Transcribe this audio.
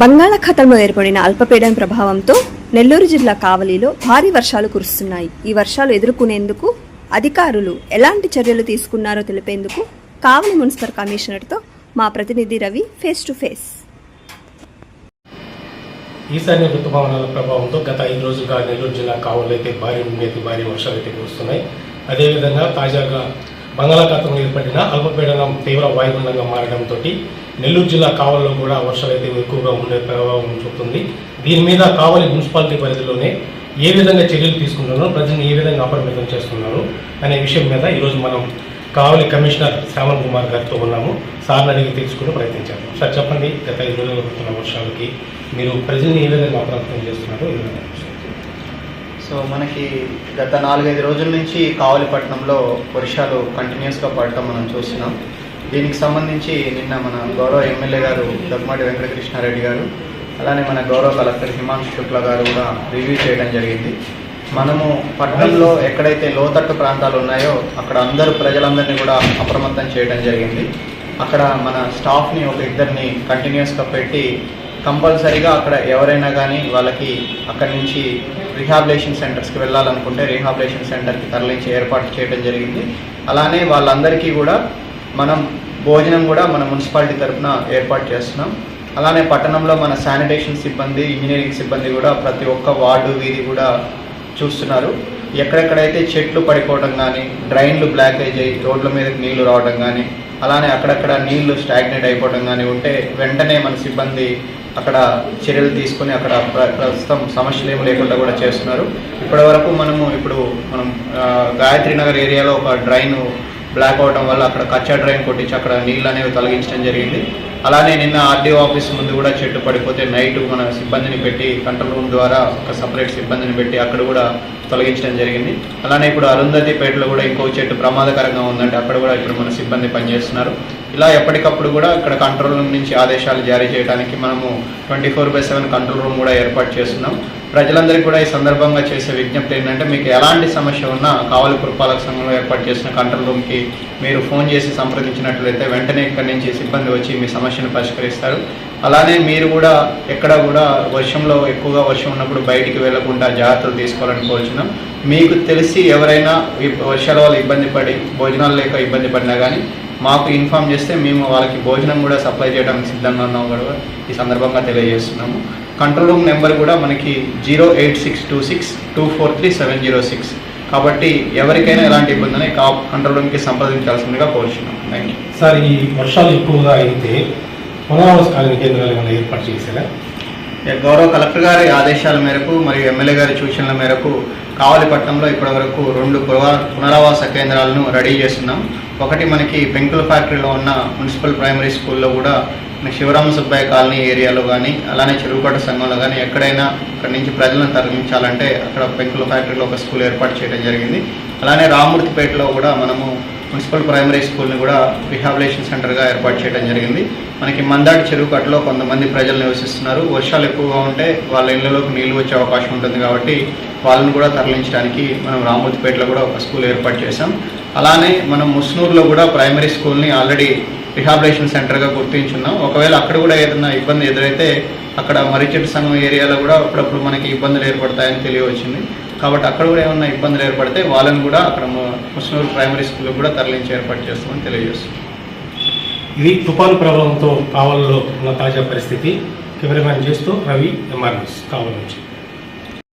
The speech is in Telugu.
బంగాళాఖాతంలో ఏర్పడిన అల్పపీడన ప్రభావంతో నెల్లూరు జిల్లా కావలిలో భారీ వర్షాలు కురుస్తున్నాయి. ఈ వర్షాలు ఎదుర్కొనేందుకు అధికారులు ఎలాంటి చర్యలు తీసుకున్నారో తెలిపేందుకు కావలి మున్సిపల్ కమిషనర్తో మా ప్రతినిధి రవి ఫేస్ టు ఫేస్. ఈశాన్య ఋతుపవనాల ప్రభావంతో గత ఐదు రోజులుగా నెల్లూరు జిల్లా కావలి అయితే భారీ నుండి భారీ వర్షాలు అయితే కురుస్తున్నాయి. అదేవిధంగా తాజాగా బంగాళాఖాతంలో ఏర్పడిన అల్పపీడనం తీవ్ర వాయుగుండంగా మారడంతో నెల్లూరు జిల్లా కావలిలో కూడా వర్షాలు అయితే ఎక్కువగా ఉండే ప్రభావం చూపుతుంది. దీని మీద కావలి మున్సిపాలిటీ పరిధిలోనే ఏ విధంగా చర్యలు తీసుకుంటున్నారో ప్రజల్ని ఏ విధంగా అప్రమత్తం చేస్తున్నారు అనే విషయం మీద ఈరోజు మనం కావలి కమిషనర్ శ్రావణ్ కుమార్ గారితో ఉన్నాము. సార్ని అడిగి తెలుసుకుని ప్రయత్నించాము సార్ చెప్పండి గత ఐదు రోజులు పడుతున్న వర్షాలకి మీరు ప్రజల్ని ఏ విధంగా అప్రమత్తం చేస్తున్నారో ఈ విధంగా సో మనకి గత నాలుగైదు రోజుల నుంచి కావలిపట్నంలో వర్షాలు కంటిన్యూస్గా పడటం మనం చూస్తున్నాం. దీనికి సంబంధించి నిన్న మన గౌరవ ఎమ్మెల్యే గారు దగ్గమాటి వెంకటకృష్ణారెడ్డి గారు అలానే మన గౌరవ కలెక్టర్ హిమాంశు శుక్లా గారు కూడా రివ్యూ చేయడం జరిగింది. మనము పట్టణంలో ఎక్కడైతే లోతట్టు ప్రాంతాలు ఉన్నాయో అక్కడ అందరూ ప్రజలందరినీ కూడా అప్రమత్తం చేయడం జరిగింది. అక్కడ మన స్టాఫ్ని ఒక ఇద్దరిని కంటిన్యూస్గా పెట్టి కంపల్సరీగా అక్కడ ఎవరైనా కానీ వాళ్ళకి అక్కడి నుంచి రీహాబిలేషన్ సెంటర్స్కి వెళ్ళాలనుకుంటే రీహాబిలేషన్ సెంటర్కి తరలించి ఏర్పాటు చేయడం జరిగింది. అలానే వాళ్ళందరికీ కూడా మనం భోజనం కూడా మన మున్సిపాలిటీ తరఫున ఏర్పాటు చేస్తున్నాం. అలానే పట్టణంలో మన శానిటేషన్ సిబ్బంది ఇంజనీరింగ్ సిబ్బంది కూడా ప్రతి ఒక్క వార్డు వీధి కూడా చూస్తున్నారు. ఎక్కడెక్కడైతే చెట్లు పడిపోవడం కానీ డ్రైన్లు బ్లాకేజ్ అయ్యి రోడ్ల మీదకి నీళ్ళు రావడం కానీ అలానే అక్కడక్కడ నీళ్ళు స్టాగ్నేట్ అయిపోవడం కానీ ఉంటే వెంటనే మన సిబ్బంది అక్కడ చర్యలు తీసుకొని అక్కడ ప్ర- ప్రస్తుతం సమస్యలు ఏమి లేకుండా కూడా చేస్తున్నారు. ఇప్పటి వరకు మనము ఇప్పుడు మనం గాయత్రి నగర్ ఏరియాలో ఒక డ్రైన్ బ్లాక్ అవడం వల్ల అక్కడ కచ్చా డ్రైన్ కొట్టించి అక్కడ నీళ్ళు అనేవి తొలగించడం జరిగింది. అలానే నిన్న ఆర్డీఓ ఆఫీస్ ముందు కూడా చెట్టు పడిపోతే నైట్ మన సిబ్బందిని పెట్టి కంట్రోల్ రూమ్ ద్వారా ఒక సపరేట్ సిబ్బందిని పెట్టి అక్కడ కూడా తొలగించడం జరిగింది. అలానే ఇప్పుడు అరుంధతిపేటలో కూడా ఇంకో చెట్టు ప్రమాదకరంగా ఉందంటే అక్కడ కూడా ఇప్పుడు మన సిబ్బంది పనిచేస్తున్నారు. ఇలా ఎప్పటికప్పుడు కూడా ఇక్కడ కంట్రోల్ రూమ్ నుంచి ఆదేశాలు జారీ చేయడానికి మనము twenty four by seven control room కూడా ఏర్పాటు చేస్తున్నాం. ప్రజలందరికీ కూడా ఈ సందర్భంగా చేసే విజ్ఞప్తి ఏంటంటే మీకు ఎలాంటి సమస్య ఉన్నా కావలి పురపాలక సంఘంలో ఏర్పాటు చేసిన కంట్రోల్ రూమ్కి మీరు ఫోన్ చేసి సంప్రదించినట్లయితే వెంటనే ఇక్కడి నుంచి సిబ్బంది వచ్చి మీ సమస్యను పరిష్కరిస్తారు. అలానే మీరు కూడా ఎక్కడ కూడా వర్షంలో ఎక్కువగా వర్షం ఉన్నప్పుడు బయటికి వెళ్ళకుండా జాగ్రత్తలు తీసుకోవాలని కోరుచున్నాం. మీకు తెలిసి ఎవరైనా వర్షాల వల్ల ఇబ్బంది పడి భోజనాలు లేక ఇబ్బంది పడినా కానీ మాకు ఇన్ఫామ్ చేస్తే మేము వాళ్ళకి భోజనం కూడా సప్లై చేయడానికి సిద్ధంగా ఉన్నాం కూడా ఈ సందర్భంగా తెలియజేస్తున్నాము. కంట్రోల్ రూమ్ నెంబర్ కూడా మనకి zero eight six two six two four three seven zero six. కాబట్టి ఎవరికైనా ఎలాంటి కా కంట్రోల్ రూమ్కి సంప్రదించాల్సిందిగా కోరుచున్నాం. థ్యాంక్ యూ సార్ ఈ వర్షాలు ఎక్కువగా అయితే పునరావాస కాలనీ కేంద్రాలు ఏమైనా ఏర్పాటు చేశారా? గౌరవ కలెక్టర్ గారి ఆదేశాల మేరకు మరియు ఎమ్మెల్యే గారి సూచనల మేరకు కావలిపట్నంలో ఇప్పటివరకు రెండు పునరా- పునరావాస కేంద్రాలను రెడీ చేస్తున్నాం. ఒకటి మనకి పెంకుల ఫ్యాక్టరీలో ఉన్న మున్సిపల్ ప్రైమరీ స్కూల్లో కూడా శివరామ సుబ్బయ్య కాలనీ ఏరియాలో కానీ అలానే చెరువుకోట సంఘంలో కానీ ఎక్కడైనా అక్కడి నుంచి ప్రజలను తరలించాలంటే అక్కడ పెంకుల ఫ్యాక్టరీలో ఒక స్కూల్ ఏర్పాటు చేయడం జరిగింది. అలానే రామూర్తిపేటలో కూడా మనము మున్సిపల్ ప్రైమరీ స్కూల్ని కూడా రిహాబిలేషన్ సెంటర్గా ఏర్పాటు చేయడం జరిగింది. మనకి మందాటి చెరువుకట్టలో కొంతమంది ప్రజలు నివసిస్తున్నారు. వర్షాలు ఎక్కువగా ఉంటే వాళ్ళ ఇళ్ళలోకి నీళ్ళు వచ్చే అవకాశం ఉంటుంది కాబట్టి వాళ్ళని కూడా తరలించడానికి మనం రామూర్తిపేటలో కూడా ఒక స్కూల్ ఏర్పాటు చేశాం. అలానే మనం ముస్నూర్లో కూడా ప్రైమరీ స్కూల్ని ఆల్రెడీ రిహాబిలేషన్ సెంటర్గా గుర్తించున్నాం. ఒకవేళ అక్కడ కూడా ఏదైనా ఇబ్బంది ఎదురైతే అక్కడ మరిచెట్టు సంఘం ఏరియాలో కూడా అప్పుడప్పుడు మనకి ఇబ్బందులు ఏర్పడతాయని తెలియవచ్చింది. కాబట్టి అక్కడ కూడా ఏమన్నా ఇబ్బందులు ఏర్పడితే వాళ్ళని కూడా అక్కడ ముస్నూరు ప్రైమరీ స్కూల్లో కూడా తరలించి ఏర్పాటు చేస్తామని తెలియజేస్తున్నాం. ఇది తుఫాను ప్రభావంతో కావాలలో ఉన్న తాజా పరిస్థితి. కెమెరామ్యాన్ చేస్తూ రవి ఎంఆర్ కావాల నుంచి.